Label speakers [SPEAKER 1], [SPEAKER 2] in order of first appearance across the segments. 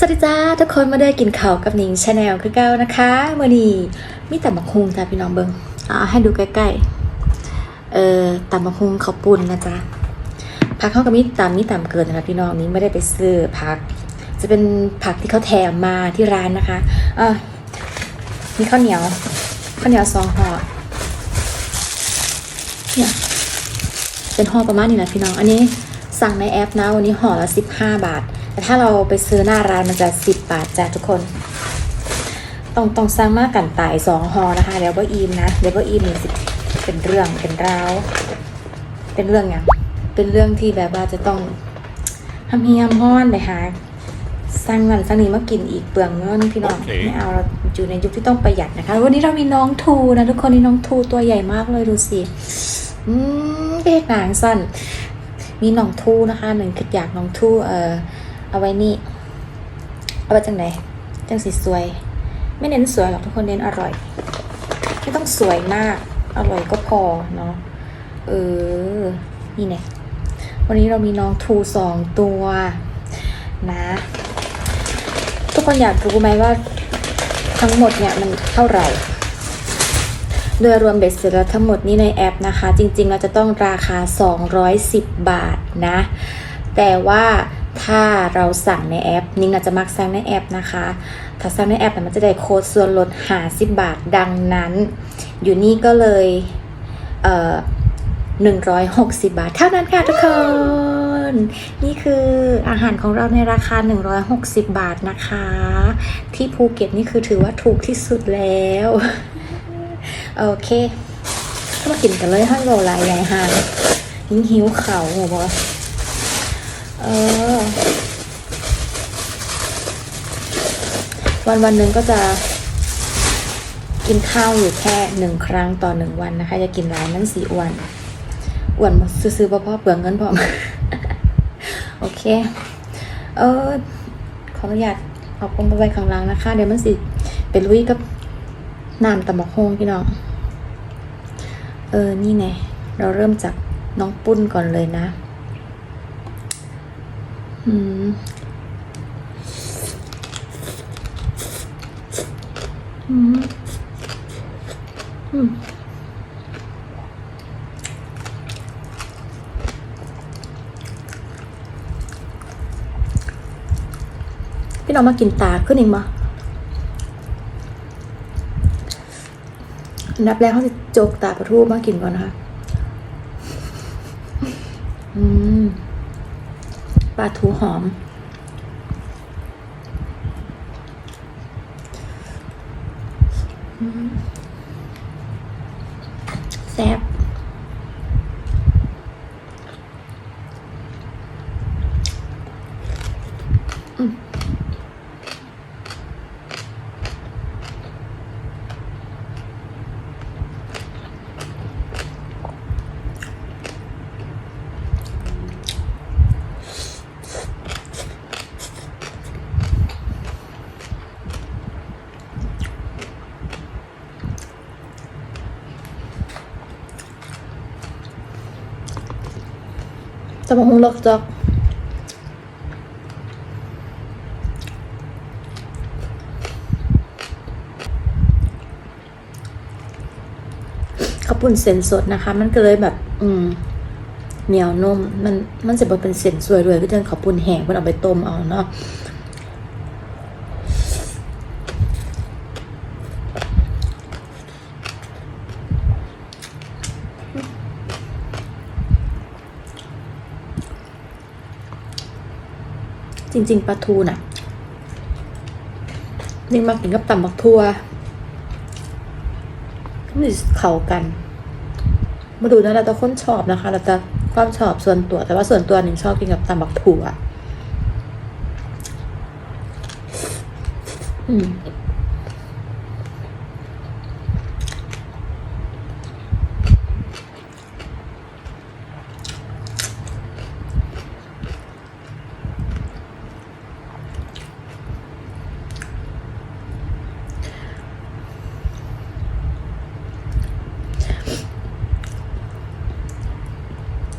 [SPEAKER 1] สวัสดีจ้าทุกคนมาได้กินข้าวกับนิงชาแนลคือเก้านะคะเมื่อนี้มีแต่บักฮุงจ้าพี่น้องเบิงอ่าให้ดูใกล้ๆเอ่อตำบักฮุงข้าวปุ้นนะจ๊ะผักเข้ากับมีตำมีตำเกินนะคะพี่น้องนี้ไม่ได้ไปซื้อผัก จะเป็นผักที่เขาแถมมาที่ร้านนะคะอ่ามีข้าวเหนียวข้าวเหนียวซองห่อเนี่ยเป็นห่อประมาณนี้นะพี่น้อง อันนี้สั่งในแอปนะวันนี้ห่อละ15บาท แต่ถ้าเราไปซื้อหน้าร้านมันจะ10บาทจ้ะทุกคน ต้องต้องสร้างมากกันตายสองหอนะคะ เดี๋ยวก็อีมนะ เดี๋ยวก็อีมนี่สิเป็นเรื่องเป็นราว เป็นเรื่องอย่างเป็นเรื่องที่แบบว่าจะต้องทำเฮียมห้อนไปหาสร้างนั่นสร้างนี้มากินอีกเปลืองเงินพี่น้อง
[SPEAKER 2] โอเค
[SPEAKER 1] ไม่เอาเราอยู่ในยุคที่ต้องประหยัดนะคะ วันนี้เรามีน้องทูนะทุกคนนี่น้องทูตัวใหญ่มากเลยดูสิอืมเพศหนางสั้นมีน้องทูนะคะหนึ่งคืออยากน้องทูเอ่อ เอาไว้นี่ เอาไว้จังไหนจังสีสวย ไม่เน้นสวยหรอกทุกคนเน้นอร่อย ไม่ต้องสวยมาก อร่อยก็พอเนาะ เออ นี่เนี่ยวันนี้เรามีน้องทูสองตัว นะ ทุกคนอยากรู้ไหมว่าทั้งหมดเนี่ยมันเท่าไหร่โดยรวมเบ็ดเสร็จแล้วทั้งหมดนี้ในแอปนะคะ จริงๆเราจะต้องราคา 210 บาทนะ แต่ว่า ถ้าเราสั่งในแอป นิ้งอาจจะมักสั่งในแอปนะคะ ถ้าสั่งในแอปเนี่มันจะได้โค้ดส่วนลด50บาทดังนั้น อยู่นี่ก็เลยเอ่อ160บาท เท่านั้นค่ะทุกคนนี่คืออาหารของเราในราคา 160 บาทนะคะ ที่ภูเก็ตนี่คือถือว่าถูกที่สุดแล้ว โอเคก็มากินกันเลยห้เราลายใหญ่หางหิวหิวเข่าหัวบอ ออวันวันหนึ่งก็จะกินข้าวอยู่แค่หนึ่งครั้งต่อหนึ่งวันนะคะ จะกินร้านนั้นสีอ้วนอ้วนซื้อๆเพราะเปลืองเงินพอมโอเค เออ ขออนุญาตเอาปงไปไว้ข้างล่างนะคะ เดี๋ยวมันสิเป็นลุยกับน้ำตำบักฮงพี่น้อง เออ นี่ไง เราเริ่มจากน้องปุ้นก่อนเลยนะ อืมอืมอืมพี่น้องมากินตาขึ้นอีกมั้อันดับแรกเขาจะโจกตาประทูมากินก่อนนะคะ อืม ปลาทูหอม จะมาหงลกจอกข้าวปุ้นเส้นสดนะคะ มันก็เลยแบบ อืมเหนียวนุ่ม มันมันจะบอกเป็นเส้นสวยเลยก็จะข้าวปุ้นแห้งมันเอาไปต้มเอาเนาะ ริง ๆปลาทูน่ะนี่มากินกับตำบักทั่วนี่เข้ากัน มาดูนะเราจะค้นชอบนะคะ เราจะความชอบส่วนตัว แต่ว่าส่วนตัวหนึ่งชอบกินกับตำบักทั่วอืม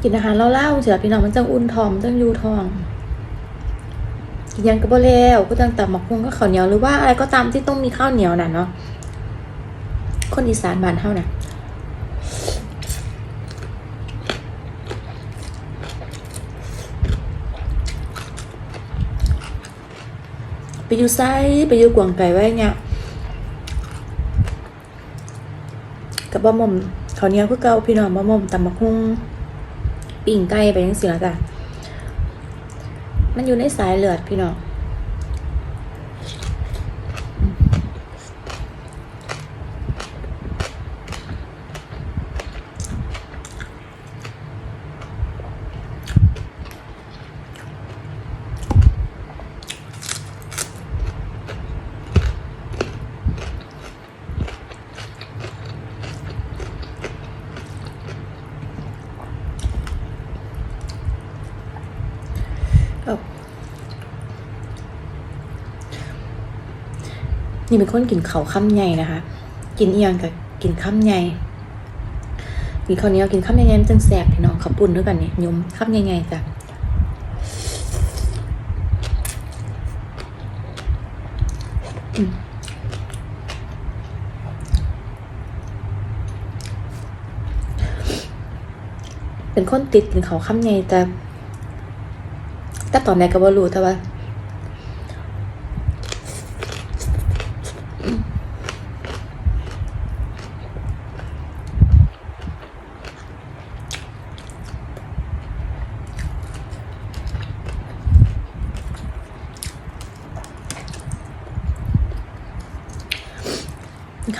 [SPEAKER 1] กินอาหารเล่าๆเสียพี่น้องมันจังอุ่นทอมจังยูทองกินยังก็บ่แล้วก็ตั้งแต่หมกฮุงก็ข้าวเหนียวหรือว่าอะไรก็ตามที่ต้องมีข้าวเหนียวน่ะเนาะคนอีสานบ้านเฮาน่ะไปอยู่ไซไปอยู่กวางไก่ไว้เนี่ยกับบะหม่อมเขาวเหนี้ยวคือเก่าพี่น้องบะหม่อมตำบักฮุ่ง ปิ้งไก่ไปยังสิละจ้ะมันอยู่ในสายเลือดพี่น้อง นี่เป็นคนกินเขาวค่ำใหญ่นะคะ กินเอียงกับกินค่ำใหญ่กินข้าวเหนียวกินค่ำใหญ่ๆมันจังแสบพี่น้องขับปุ่นด้วยกันเนี่ยยมค่ำใหญ่ๆจ้ะเป็นคนติดกินเขาวค่ำใหญ่แต่แต่ตอนไหนก็บ่รู้แต่ว่า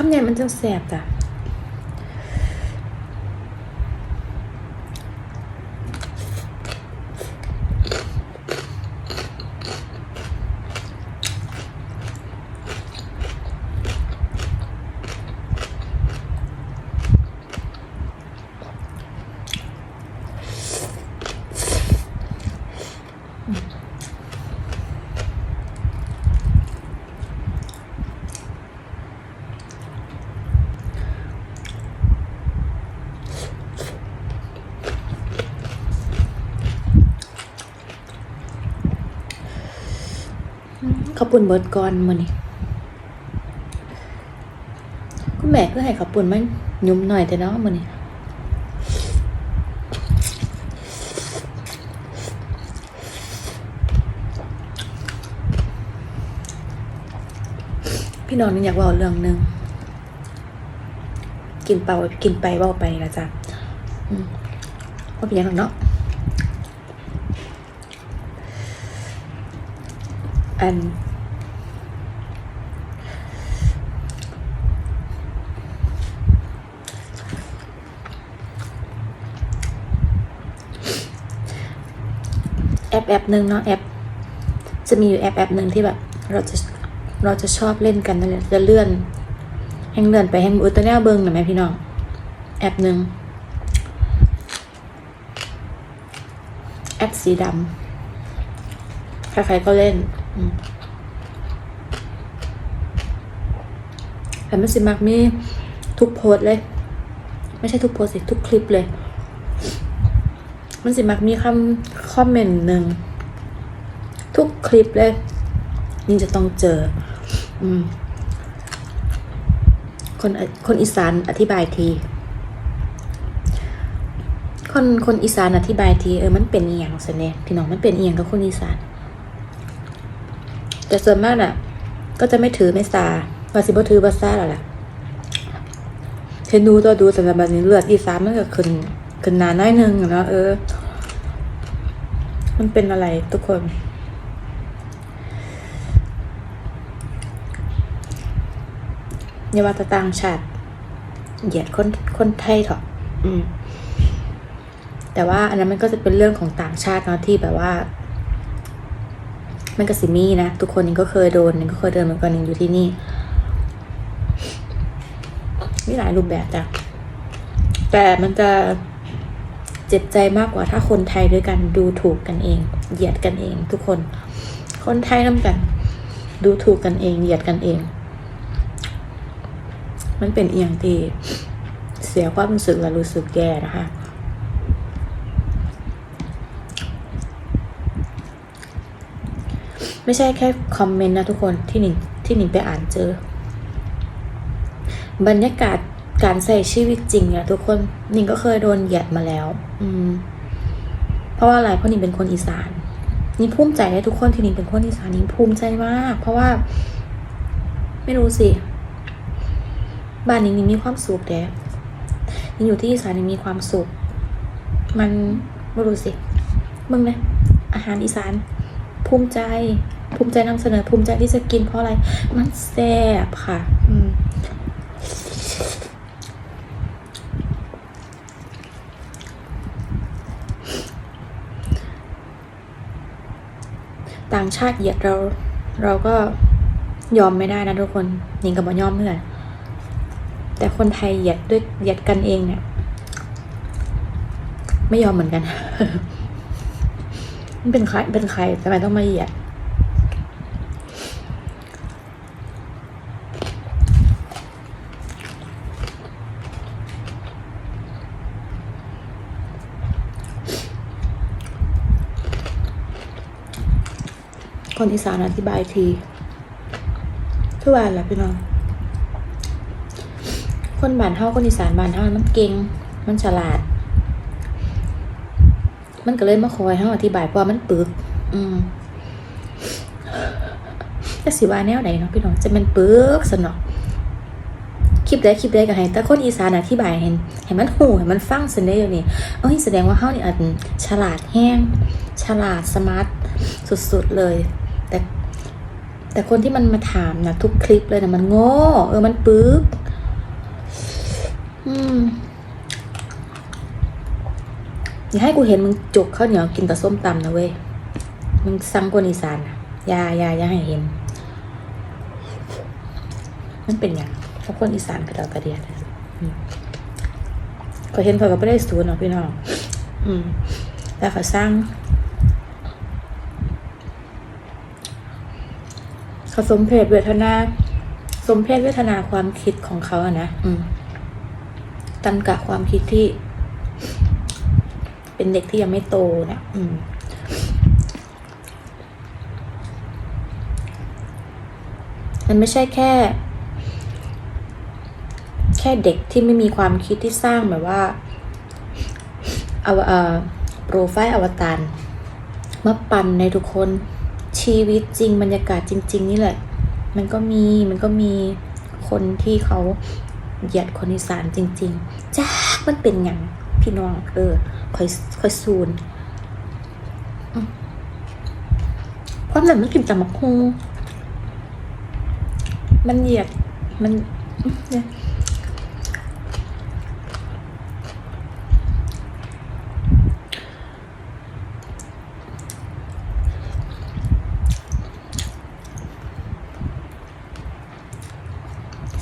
[SPEAKER 1] คำใหญ่มันจะแสบจ้ะ ข้าวปุ่นเบิดก่อนมื้อนี้คุณแม่ก็ให้ข้าวปุ่นมันยุ่มหน่อยแต่เนาะมื้อนี้พี่น้องนี่อยากว้าเรื่องหนึ่งกินเปล่ากินไปเว้าไปละจ้ะว่าเป็นยังหรอกเนาะอัน ปแอปหนึ่งเนาะแอป จะมีอยู่แอปแอปหนึ่งที่แบบ เราจะเราจะชอบเล่นกันนั่นแหละจะเลื่อนแห่งเลื่อนไปแห่งอุตเนลเบิงหน่อยไหมพี่น้องแอปหนึ่งแอปสีดำใครๆก็เล่นอืมแต่มันสิมักมีทุกโพสเลย ไม่ใช่ทุกโพสสิทุกคลิปเลย มันสิมักมีคำคอมเมนต์หนึ่งทุกคลิปเลย นี่จะต้องเจอ อืม คนคนอีสานอธิบายที คนคนอีสานอธิบายที เออมันเป็นอียังสิเนี่ยพี่น้องมันเป็นอียงกับคนอีสาน แต่ส่วนมากน่ะ ก็จะไม่ถือไม่ซาบาสิบ่ถือบาซาแล้วล่ะเห็นดูตัวดูสำหรับบัดนี้เลือดอีสานมันก็ขึ้น ขึ้นหนาน้อยหนึงเนาะเออ มันเป็นอะไรทุกคนอย่าว่าต่ต่างชาติเหยียดคนคนไทยเถอะอืม แต่ว่าอันนั้นมันก็จะเป็นเรื่องของต่างชาติเนาะที่แบบว่า มันก็สิมีนะ ทุกคนนี่ก็เคยโดนนี่ก็เคยเดินเหมือนกันนี่อยู่ที่นี่ มีหลายรูปแบบจ้ะแต่มันจะ เจ็บใจมากกว่าถ้าคนไทยด้วยกันดูถูกกันเอง เหยียดกันเองทุกคน คนไทยน้ำกัน ดูถูกกันเอง เหยียดกันเอง มันเป็นเอียงที่เสียความรู้สึกและรู้สึกแย่นะคะไม่ใช่แค่คอมเมนต์นะทุกคนที่หนิงที่หนิงไปอ่านเจอ บรรยากาศ การใส่ชีวิตจริงเนี่ยทุกคนนิงก็เคยโดนเหยียดมาแล้ว อืม เพราะว่าอะไรเพราะนิงเป็นคนอีสานนิงภูมิใจในทุกคนที่นิงเป็นคนอีสานนิงภูมิใจมาก เพราะว่า ไม่รู้สิบ้านนิงนิงมีความสุขแด่หนิงอยู่ที่อีสานนิงมีความสุข มันไม่รู้สิมึงนะอาหารอีสาน ภูมิใจ ภูมิใจนำเสนอภูมิใจที่จะกินเพราะอะไร มันแซ่บค่ะ อืม ต่างชาติเหยียดเรา เราก็ยอมไม่ได้นะทุกคนหนิงกับบอยอมเพื่อนแต่คนไทยเหยียดด้วยเหยียดกันเองเนี่ย ไม่ยอมเหมือนกัน มันเป็นใครเป็นใครทำไมต้องมาเหยียด คนอีสานอธิบายทีทุกวันแหละพี่น้อง คนบ้านเฮาคนอีสานบ้านเฮามันเก่ง มันฉลาด มันก็เลยมาคอยเฮาอธิบายเพราะว่ามันปึก อืมแต่สิว่าแนวไหนเนาะพี่น้องจะเป็นปึกสนอกคลิปได้คลิปได้ก็ให้แต่คนอีสานอธิบายเห็นให้มันหูให้มันฟังสันได้อยู่นี่เอ้ยแสดงว่าเฮานี่อาจฉลาดแห้ง ฉลาดสมาร์ทสุดๆเลย แต่แต่คนที่มันมาถามนะทุกคลิปเลยนะมันโง่เออมันปึกอืมอย่าให้กูเห็นมึงจกข้าวเหนียวกินแต่ส้มตำนะเว้ยมึงสั่งคนอีสานนะอย่าอย่าอย่าให้เห็น มันเป็นอย่างเพราะคนอีสานกระเดากระเดียดอะอืมก็เห็นเขาก็ไม่ได้สูนเนาะพี่น้องอืมแต่เขาสร้าง เขา สมเพศเวทนา สมเพศเวทนาความคิดของเขาอะนะอืมตันกะความคิดที่ เป็นเด็กที่ยังไม่โตเนะี่ยอืมมันไม่ใช่แค่ แค่เด็กที่ไม่มีความคิดที่สร้างแบบว่าเอาเอ่อโปรไฟล์อวตารมาปั่นในทุกคน ชีวิตจริงบรรยากาศจริง ๆ นี่แหละ มันก็มีมันก็มีคนที่เขาเหยียดคนอีสานจริง ๆจ้ามันเป็นอย่างพี่น้องเออคอยคอยซูนอืมความนั้นมันกินแต่มักฮงมันเหยียดมันเนี่ย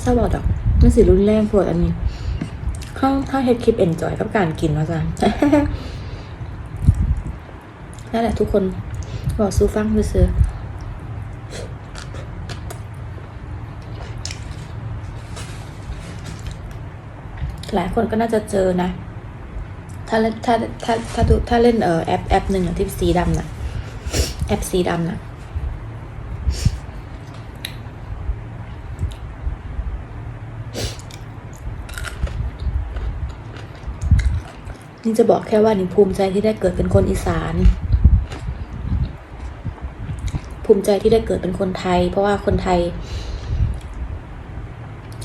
[SPEAKER 1] เศร้าบอกดอกมันสิรุนแรงปวดอันนี้ข้างถ้าเฮ็ดคลิปเอนจอยกับการกินว่าจ้ะนั่นแหละทุกคนบอกซูฟังซื้อหลายคนก็น่าจะเจอนะ ถ้าเล่นถ้าถ้าถ้าถ้าเล่นเออแอปแอปหนึ่งอะที่สีดำนะแอปสีดำนะ นี่จะบอกแค่ว่านี่ภูมิใจที่ได้เกิดเป็นคนอีสาน ภูมิใจที่ได้เกิดเป็นคนไทย เพราะว่าคนไทย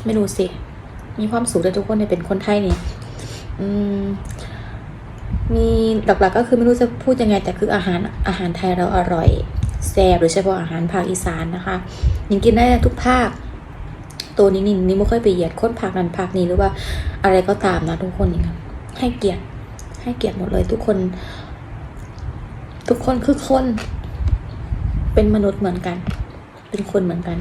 [SPEAKER 1] ไม่รู้สิ มีความสุขแต่ทุกคนเนี่ยเป็นคนไทยนี่อืมมีหลักๆก็คือไม่รู้จะพูดยังไงแต่คืออาหารอาหารไทยเราอร่อยแซ่บโดยเฉพาะอาหารภาคอีสานนะคะยังกินได้ทุกภาค ตัวนี้นี่นี่ไม่ค่อยไปเหยียดค้นภาคนั้นภาคนี้หรือว่าอะไรก็ตามนะทุกคนอย่างให้เกียรติ ให้เกียรติหมดเลยทุกคน ทุกคนคือคน เป็นมนุษย์เหมือนกัน เป็นคนเหมือนกัน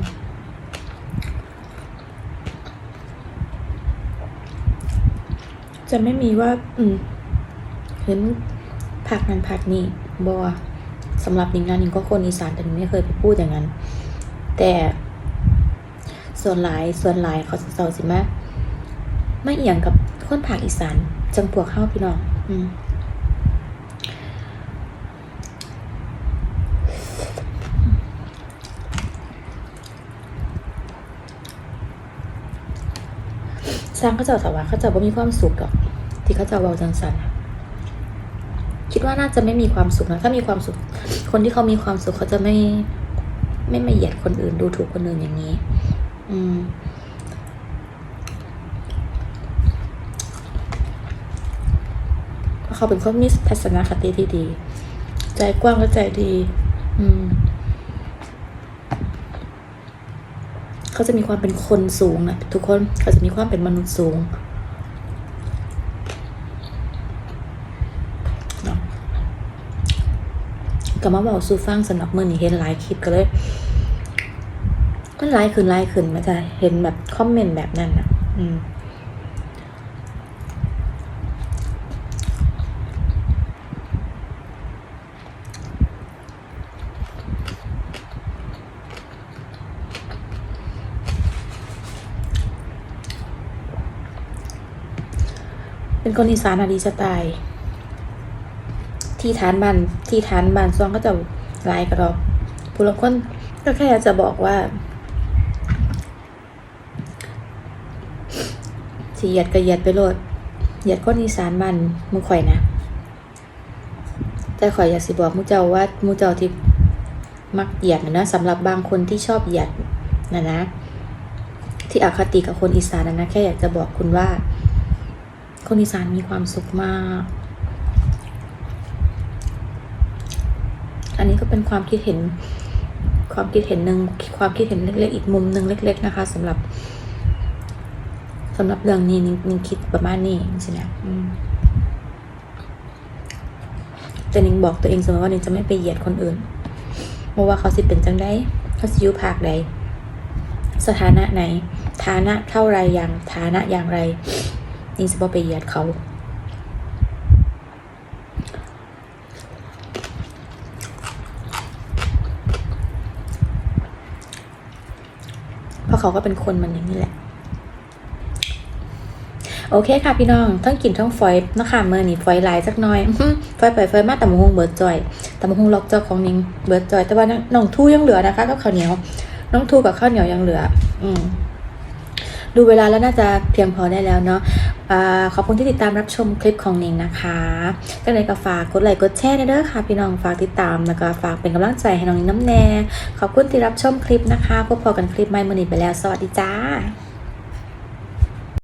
[SPEAKER 1] จะไม่มีว่า อืมเห็นผักนั้นผักนี้บอสำหรับนิงนะนิงก็คนอีสานแต่นิงไม่เคยไปพูดอย่างนั้น แต่ส่วนหลายส่วนหลายเขาเสาสิมาไม่เอียงกับคนภาคอีสานจังพวกเข้าพี่น้อง สร้างข้าเจ้าสวรรค์ข้าเจ้าบ่มีความสุขหรอกที่ข้าเจ้าเบาจังสันคิดว่าน่าจะไม่มีความสุขนะถ้ามีความสุข คนที่เขามีความสุขเขาจะไม่ไม่มาเหยียดคนอื่นดูถูกคนอื่นอย่างนี้ อืม เขาเป็นคนมีทัศนคติที่ดี ใจกว้างและใจดี อืมเขาจะมีความเป็นคนสูงนะทุกคนเขาจะมีความเป็นมนุษย์สูงเนาะก็มาบอกซูฟังสำหรับมือนี่เห็นหลายคลิปก็เลยมันไลค์ขึ้นไลค์ขึ้นมาจะเห็นแบบคอมเมนต์แบบนั้นอะ อืม เป็นคนอีสานอดีจะตายที่ฐานบ้านที่ฐานบ้านซองก็จะลายกระดอกผู้ละคนก็แค่จะบอกว่าสิเหยียดก็เหยียดไปโลดเหยียดคนอีสานบ้านหมูข่อยนะ แต่ข่อยอยากสิบอกมูเจ้าว่ามูเจ้าที่มักเหยียดนะสำหรับบางคนที่ชอบเหยียดนะนะ ที่อคติกับคนอีสานนะนะแค่อยากจะบอกคุณว่า คนอีสานมีความสุขมาก อันนี้ก็เป็นความคิดเห็น ความคิดเห็นหนึ่งความคิดเห็นเล็กๆ อีกมุมหนึ่งเล็ก ๆ นะคะสำหรับสำหรับเรื่องนี้นิงนิงคิดประมาณนี้ใช่ไหมแต่นิงบอกตัวเองเสมอว่านิงจะไม่ไปเหยียดคนอื่นไม่ว่าเขาสิเป็นจังได้เขาสิอยุภาคใดสถานะไหน ฐานะเท่าไรอย่าง ฐานะอย่างไร นี่จะบ่ไปเหยียดเขา เพราะเขาก็เป็นคนมันอย่างนี้แหละ โอเคค่ะพี่น้องทั้งกินทั้งฝอยนะคะเมื่อนี่ฝอยหลายสักน้อยอื้อหือฝอยไปฝอยมาแต่มะฮงเบิร์ดจอยแต่มะฮงล็อกเจ้าของนิงเบิร์ดจอย แต่ว่าน้องทูยังเหลือนะคะกับข้าวเหนียว น้องทูกับข้าวเหนียวยังเหลือ อืมดูเวลาแล้วน่าจะเพียงพอได้แล้วเนาะ ขอบคุณที่ติดตามรับชมคลิปของนิงนะคะก็เลยก็ฝากกดไลค์กดแชร์ด้เด้อค่ะ พี่น้องฝากติดตามแล้วก็ฝากเป็นกำลังใจให้น้องนิงน้ำแน่ ขอบคุณที่รับชมคลิปนะคะ พบพอกันคลิปใหม่มือนี้ไปแล้ว สวัสดีจ้า